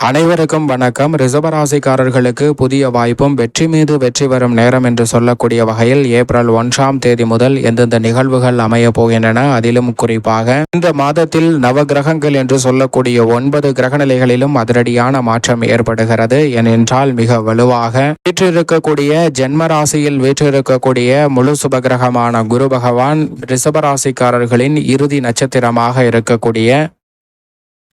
அனைவருக்கும் வணக்கம். ரிசர்வராசிக்காரர்களுக்கு புதிய வாய்ப்பும் வெற்றி மீது வெற்றி வரும் நேரம் என்று சொல்லக்கூடிய வகையில் ஏப்ரல் ஒன்றாம் தேதி முதல் எந்தெந்த நிகழ்வுகள் அமைய போகின்றன அதிலும் குறிப்பாக இந்த மாதத்தில் நவ கிரகங்கள் என்று சொல்லக்கூடிய ஒன்பது கிரகநிலைகளிலும் அதிரடியான மாற்றம் ஏற்படுகிறது. ஏனென்றால் மிக வலுவாக வீற்றிருக்கக்கூடிய ஜென்ம ராசியில் வீற்றிருக்கக்கூடிய முழு சுபகிரகமான குரு பகவான் ரிசர்வராசிக்காரர்களின் இறுதி நட்சத்திரமாக இருக்கக்கூடிய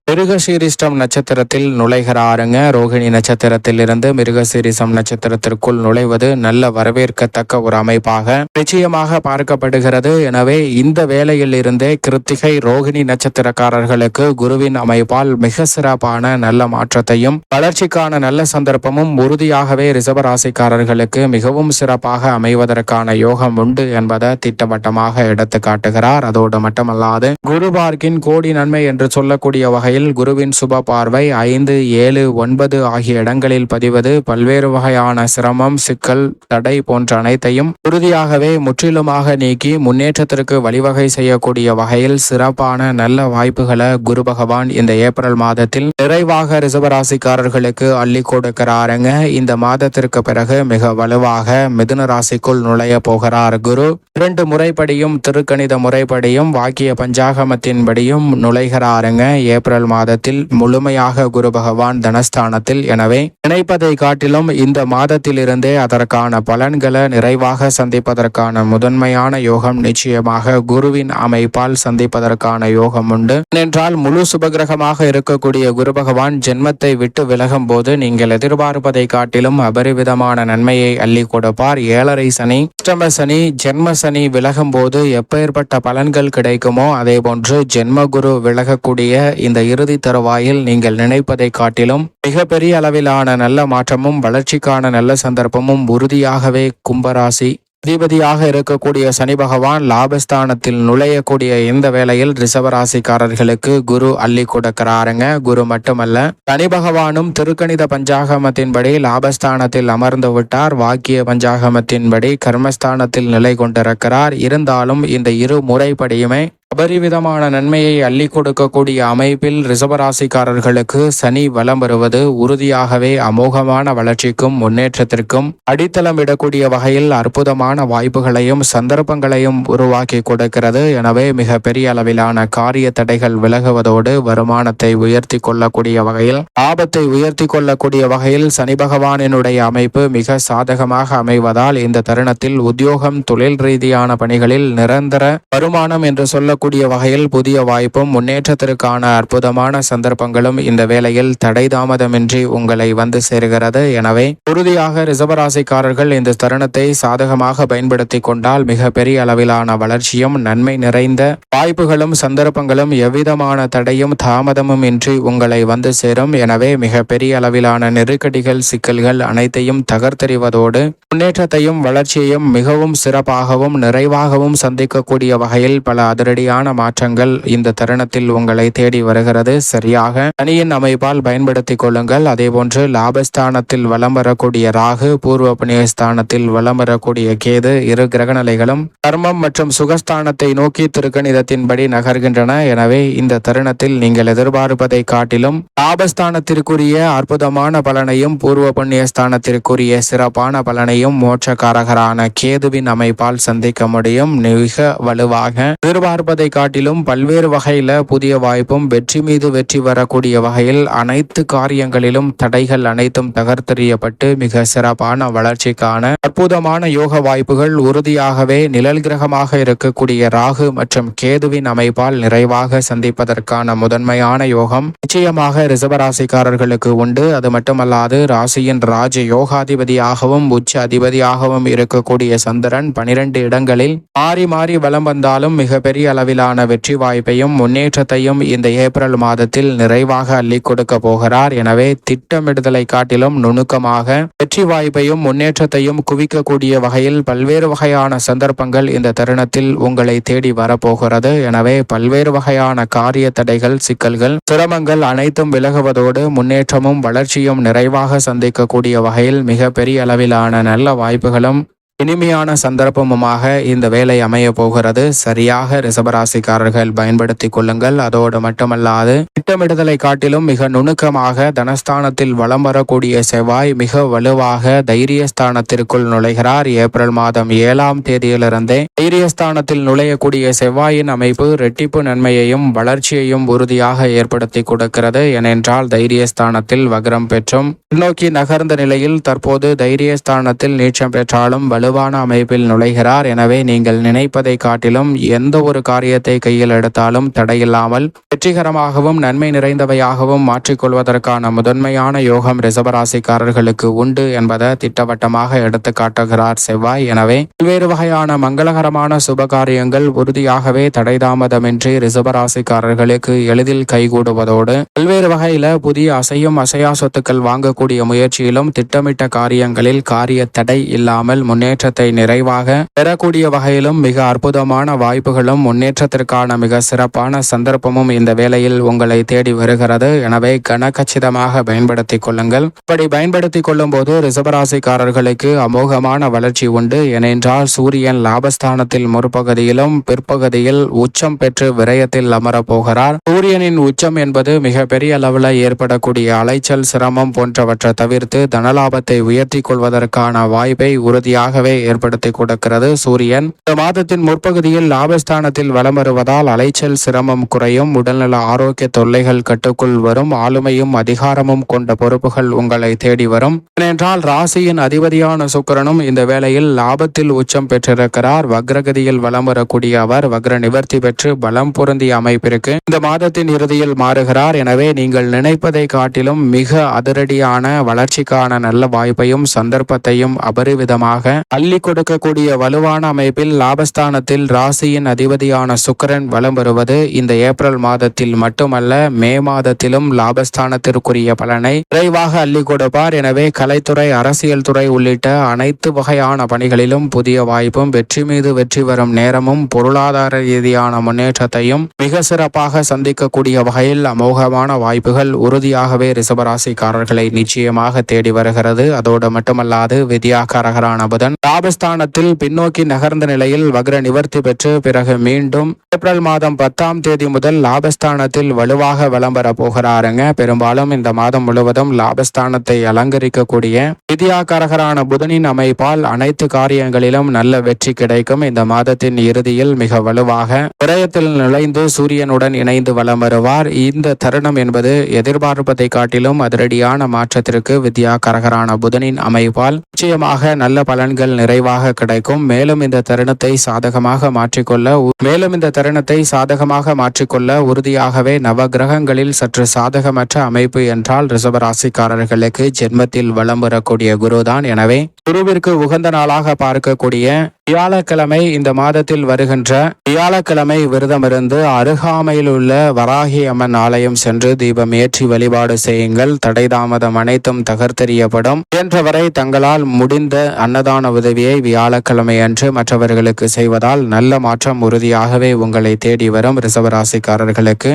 மிருகசீரிஷ்டம் நட்சத்திரத்தில் நுழைகிறாருங்க ரோகிணி நட்சத்திரத்தில் இருந்து மிருகசீரிசம் நட்சத்திரத்திற்குள் நுழைவது நல்ல வரவேற்கத்தக்க ஒரு அமைப்பாக நிச்சயமாக பார்க்கப்படுகிறது. எனவே இந்த வேளையில் இருந்தே கிருத்திகை ரோகிணி நட்சத்திரக்காரர்களுக்கு குருவின் அமைப்பால் மிக சிறப்பான நல்ல மாற்றத்தையும் வளர்ச்சிக்கான நல்ல சந்தர்ப்பமும் உறுதியாகவே ரிசர்வராசிக்காரர்களுக்கு மிகவும் சிறப்பாக அமைவதற்கான யோகம் உண்டு என்பதை திட்டவட்டமாக எடுத்து காட்டுகிறார் அதோடு மட்டுமல்லாது குரு பார்க்கின் கோடி நன்மை என்று சொல்லக்கூடிய வகையில் வகையில் குருவின் சுப பார்வை ஐந்து ஏழு ஒன்பது ஆகிய இடங்களில் பதிவது பல்வேறு வகையான சிரமம் சிக்கல் தடை போன்ற அனைத்தையும் உறுதியாகவே முற்றிலுமாக நீக்கி முன்னேற்றத்திற்கு வழிவகை செய்யக்கூடிய வகையில் சிறப்பான நல்ல வாய்ப்புகளை குரு பகவான் இந்த ஏப்ரல் மாதத்தில் நிறைவாக ரிசவராசிக்காரர்களுக்கு அள்ளி கொடுக்கிறாருங்க. இந்த மாதத்திற்கு பிறகு மிக வலுவாக மிதுன ராசிக்குள் நுழைய போகிறார் குரு. இரண்டு முறைப்படியும் திருக்கணித முறைப்படியும் வாக்கிய பஞ்சாகமத்தின்படியும் நுழைகிறாருங்க. ஏப்ரல் ஏப்ரல் மாதத்தில் முழுமையாக குரு பகவான் தனஸ்தானத்தில். எனவே நினைப்பதை காட்டிலும் இந்த மாதத்திலிருந்தே அதற்கான பலன்களை நிறைவாக சந்திப்பதற்கான முதன்மையான யோகம் நிச்சயமாக குருவின் அமைப்பால் சந்திப்பதற்கான யோகம் உண்டு. ஏனென்றால் முழு சுபகிரகமாக இருக்கக்கூடிய குரு பகவான் ஜென்மத்தை விட்டு விலகும் போது நீங்கள் எதிர்பார்ப்பதை காட்டிலும் அபரிவிதமான நன்மையை அள்ளி கொடுப்பார். ஏழரை சனி அஷ்டம சனி ஜென்ம சனி விலகும் போது எப்பேற்பட்ட பலன்கள் கிடைக்குமோ அதே போன்று ஜென்ம குரு விலகக்கூடிய இந்த இறுதி தருவாயில் நீங்கள் நினைப்பதை காட்டிலும் மிகப்பெரிய அளவிலான நல்ல மாற்றமும் வளர்ச்சிக்கான நல்ல சந்தர்ப்பமும் உறுதியாகவே கும்பராசி. அதிபதியாக இருக்கக்கூடிய சனி பகவான் லாபஸ்தானத்தில் நுழையக்கூடிய இந்த வேளையில் ரிசவராசிக்காரர்களுக்கு குரு அள்ளி கொடுக்கிறாருங்க. குரு மட்டுமல்ல சனி பகவானும் திருக்கணித பஞ்சாகமத்தின்படி லாபஸ்தானத்தில் அமர்ந்து விட்டார். வாக்கிய பஞ்சாகமத்தின்படி கர்மஸ்தானத்தில் நிலை கொண்டிருக்கிறார். இருந்தாலும் இந்த இரு முறைப்படியுமே அபரிவிதமான நன்மையை அள்ளி கொடுக்கக்கூடிய அமைப்பில் ரிசபராசிக்காரர்களுக்கு சனி வலம் வருவது உறுதியாகவே அமோகமான வளர்ச்சிக்கும் முன்னேற்றத்திற்கும் அடித்தளம் விடக்கூடிய வகையில் அற்புதமான வாய்ப்புகளையும் சந்தர்ப்பங்களையும் உருவாக்கி கொடுக்கிறது. எனவே மிக பெரிய அளவிலான காரிய தடைகள் விலகுவதோடு வருமானத்தை உயர்த்தி கொள்ளக்கூடிய வகையில் ஆபத்தை உயர்த்தி கொள்ளக்கூடிய வகையில் சனி பகவானினுடைய அமைப்பு மிக சாதகமாக அமைவதால் இந்த தருணத்தில் உத்தியோகம் தொழில் ரீதியான பணிகளில் நிரந்தர வருமானம் என்று சொல்ல கூடிய வகையில் புதிய வாய்ப்பும் முன்னேற்றத்திற்கான அற்புதமான சந்தர்ப்பங்களும் இந்த வேளையில் தடை தாமதமின்றி உங்களை வந்து சேருகிறது. எனவே உறுதியாக ரிசர்வராசிக்காரர்கள் இந்த தருணத்தை சாதகமாக பயன்படுத்தி கொண்டால் மிக பெரிய அளவிலான வளர்ச்சியும் நன்மை நிறைந்த வாய்ப்புகளும் சந்தர்ப்பங்களும் எவ்விதமான தடையும் தாமதமும் இன்றி உங்களை வந்து சேரும். எனவே மிக பெரிய அளவிலான நெருக்கடிகள் சிக்கல்கள் அனைத்தையும் தகர்த்தெறிவதோடு முன்னேற்றத்தையும் வளர்ச்சியையும் மிகவும் சிறப்பாகவும் நிறைவாகவும் சந்திக்கக்கூடிய வகையில் பல அதிரடி மாதிரியான மாற்றங்கள் இந்த தருணத்தில் உங்களை தேடி வருகிறது. சரியாக சனியின் அமைப்பால் பயன்படுத்திக் கொள்ளுங்கள். அதே போன்று லாபஸ்தானத்தில் வலம் வரக்கூடிய ராகு பூர்வ புண்ணியஸ்தானத்தில் வலம் வரக்கூடிய கேது இரு கிரகநிலைகளும் கர்மம் மற்றும் சுகஸ்தானத்தை நோக்கி திருக்கணிதத்தின்படி நகர்கின்றன. எனவே இந்த தருணத்தில் நீங்கள் எதிர்பார்ப்பதை காட்டிலும் லாபஸ்தானத்திற்குரிய அற்புதமான பலனையும் பூர்வ புண்ணியஸ்தானத்திற்குரிய சிறப்பான பலனையும் மோட்சக்காரகரான கேதுவின் அமைப்பால் சந்திக்க முடியும். மிக வலுவாக எதிர்பார்ப்ப இருப்பதை காட்டிலும் பல்வேறு வகையில் புதிய வாய்ப்பும் வெற்றி மீது வெற்றி வரக்கூடிய வகையில் அனைத்து காரியங்களிலும் தடைகள் அனைத்தும் தகர்த்தெறியப்பட்டு மிக சிறப்பான வளர்ச்சிக்கான அற்புதமான யோக வாய்ப்புகள் உறுதியாகவே நிழல் கிரகமாக இருக்கக்கூடிய ராகு மற்றும் கேதுவின் அமைப்பால் நிறைவாக சந்திப்பதற்கான முதன்மையான யோகம் நிச்சயமாக ரிசவராசிக்காரர்களுக்கு உண்டு. அது மட்டுமல்லாது ராசியின் ராஜ யோகாதிபதியாகவும் உச்ச அதிபதியாகவும் இருக்கக்கூடிய சந்திரன் பனிரெண்டு இடங்களில் மாறி மாறி வலம் வந்தாலும் மிகப்பெரிய அளவில் அளவிலான வெற்றி வாய்ப்பையும் முன்னேற்றத்தையும் இந்த ஏப்ரல் மாதத்தில் நிறைவாக அள்ளி கொடுக்க போகிறார். எனவே திட்டமிடுதலை காட்டிலும் நுணுக்கமாக வெற்றி வாய்ப்பையும் முன்னேற்றத்தையும் குவிக்கக்கூடிய வகையில் பல்வேறு வகையான சந்தர்ப்பங்கள் இந்த தருணத்தில் உங்களை தேடி வரப்போகிறது. எனவே பல்வேறு வகையான காரிய தடைகள் சிக்கல்கள் சிரமங்கள் அனைத்தும் விலகுவதோடு முன்னேற்றமும் வளர்ச்சியும் நிறைவாக சந்திக்கக்கூடிய வகையில் மிக பெரிய அளவிலான நல்ல வாய்ப்புகளும் இனிமையான சந்தர்ப்பமுமாக இந்த வேலை அமைய போகிறது. சரியாக ரிசபராசிக்காரர்கள் பயன்படுத்திக் கொள்ளுங்கள். அதோடு மட்டுமல்லாது திட்டமிடுதலை காட்டிலும் மிக நுணுக்கமாக தனஸ்தானத்தில் வலம் வரக்கூடிய செவ்வாய் மிக வலுவாக தைரியஸ்தானத்திற்குள் நுழைகிறார். ஏப்ரல் மாதம் ஏழாம் தேதியிலிருந்தே தைரியஸ்தானத்தில் நுழையக்கூடிய செவ்வாயின் அமைப்பு ரெட்டிப்பு நன்மையையும் வளர்ச்சியையும் உறுதியாக ஏற்படுத்தி கொடுக்கிறது. ஏனென்றால் தைரியஸ்தானத்தில் வக்ரம் பெற்றும் பின்னோக்கி நகர்ந்த நிலையில் தற்போது தைரியஸ்தானத்தில் நீச்சம் பெற்றாலும் வலுவான அமைப்பில் நுழைகிறார். எனவே நீங்கள் நினைப்பதை காட்டிலும் எந்த ஒரு காரியத்தை கையில் எடுத்தாலும் தடையில்லாமல் வெற்றிகரமாகவும் நன்மை நிறைந்தவையாகவும் மாற்றிக்கொள்வதற்கான முதன்மையான யோகம் ரிசபராசிக்காரர்களுக்கு உண்டு என்பதை திட்டவட்டமாக எடுத்து காட்டுகிறார் செவ்வாய். எனவே பல்வேறு வகையான மங்களகரமான சுப காரியங்கள் உறுதியாகவே தடைதாமதமின்றி ரிசபராசிக்காரர்களுக்கு எளிதில் கைகூடுவதோடு பல்வேறு வகையில புதிய அசையும் அசையா சொத்துக்கள் வாங்கக்கூடிய முயற்சியிலும் திட்டமிட்ட காரியங்களில் காரிய தடை இல்லாமல் முன்னேற்றத்தை நிறைவாக பெறக்கூடிய வகையிலும் மிக அற்புதமான வாய்ப்புகளும் முன்னேற்றத்திற்கான மிக சிறப்பான சந்தர்ப்பமும் இந்த வேளையில் உங்களை தேடி வருகிறது. எனவே கனகச்சிதமாக பயன்படுத்திக் கொள்ளுங்கள். இப்படி பயன்படுத்திக் கொள்ளும் போது ரிசபராசிக்காரர்களுக்கு அமோகமான வளர்ச்சி உண்டு. ஏனென்றால் சூரியன் லாபஸ்தானத்தில் முற்பகுதியிலும் பிற்பகுதியில் உச்சம் பெற்று விரயத்தில் அமரப் போகிறார். சூரியனின் உச்சம் என்பது மிக பெரிய அளவில் ஏற்படக்கூடிய அலைச்சல் சிரமம் போன்றவற்றை தவிர்த்து தனலாபத்தை உயர்த்தி கொள்வதற்கான வாய்ப்பை உறுதியாக உறுதியாகவே ஏற்படுத்தி கொடுக்கிறது. சூரியன் இந்த மாதத்தின் முற்பகுதியில் லாபஸ்தானத்தில் வலம் வருவதால் அலைச்சல் சிரமம் குறையும். உடல்நல ஆரோக்கிய தொல்லைகள் கட்டுக்குள் வரும். ஆளுமையும் அதிகாரமும் கொண்ட பொறுப்புகள் உங்களை தேடி வரும். ஏனென்றால் ராசியின் அதிபதியான சுக்கிரனும் இந்த வேளையில் லாபத்தில் உச்சம் பெற்றிருக்கிறார். வக்ரகதியில் வலம் வரக்கூடிய அவர் வக்ர நிவர்த்தி பெற்று பலம் பொருந்திய அமைப்பிற்கு இந்த மாதத்தின் இறுதியில் மாறுகிறார். எனவே நீங்கள் நினைப்பதை காட்டிலும் மிக அதிரடியான வளர்ச்சிக்கான நல்ல வாய்ப்பையும் சந்தர்ப்பத்தையும் அபரிவிதமாக அள்ளி கொடுக்கக்கூடிய வலுவான அமைப்பில் லாபஸ்தானத்தில் ராசியின் அதிபதியான சுக்கிரன் வலம் வருவது இந்த ஏப்ரல் மாதத்தில் மட்டுமல்ல மே மாதத்திலும் லாபஸ்தானத்திற்குரிய பலனை விரைவாக அள்ளி கொடுப்பார். எனவே கலைத்துறை அரசியல் துறை உள்ளிட்ட அனைத்து வகையான பணிகளிலும் புதிய வாய்ப்பும் வெற்றி மீது வெற்றி வரும் நேரமும் பொருளாதார ரீதியான முன்னேற்றத்தையும் மிக சிறப்பாக சந்திக்கக்கூடிய வகையில் அமோகமான வாய்ப்புகள் உறுதியாகவே ரிசபராசிக்காரர்களை நிச்சயமாக தேடி வருகிறது. அதோடு மட்டுமல்லாது வித்யாகாரகரான புதன் லாபஸ்தானத்தில் பின்னோக்கி நகர்ந்த நிலையில் வக்ர நிவர்த்தி பெற்று பிறகு மீண்டும் ஏப்ரல் மாதம் பத்தாம் தேதி முதல் லாபஸ்தானத்தில் வலுவாக வலம் வர போகிறாருங்க. பெரும்பாலும் இந்த மாதம் முழுவதும் லாபஸ்தானத்தை அலங்கரிக்கக்கூடிய வித்யாகாரகரான புதனின் அமைப்பால் அனைத்து காரியங்களிலும் நல்ல வெற்றி கிடைக்கும். இந்த மாதத்தின் இறுதியில் மிக வலுவாக விரயத்தில் நுழைந்து சூரியனுடன் இணைந்து வலம் வருவார் இந்த தருணம் என்பது எதிர்பார்ப்பதை காட்டிலும் அதிரடியான மாற்றத்திற்கு வித்யாகாரகரான புதனின் அமைப்பால் நிச்சயமாக நல்ல பலன்கள் நிறைவாக கிடைக்கும். மேலும் இந்த தருணத்தை சாதகமாக மாற்றிக்கொள்ள மேலும் இந்த தருணத்தை சாதகமாக மாற்றிக்கொள்ள உறுதியாகவே நவ கிரகங்களில் சற்று சாதகமற்ற அமைப்பு என்றால் ரிசபராசிக்காரர்களுக்கு ஜென்மத்தில் வலம் வரக்கூடிய குருதான். எனவே குருவிற்கு உகந்த நாளாக பார்க்கக்கூடிய வியாழக்கிழமை இந்த மாதத்தில் வருகின்ற வியாழக்கிழமை விரதமிருந்து அருகாமையில் உள்ள வராகி அம்மன் ஆலயம் சென்று தீபம் ஏற்றி வழிபாடு செய்யுங்கள். தடை தாமதம் அனைத்தும் தகர்த்தெறியப்படும். என்றவரை தங்களால் முடிந்த அன்னதான உதவியை வியாழக்கிழமை அன்று மற்றவர்களுக்கு செய்வதால் நல்ல மாற்றம் உறுதியாகவே உங்களை தேடி வரும் ரிசவராசிக்காரர்களுக்கு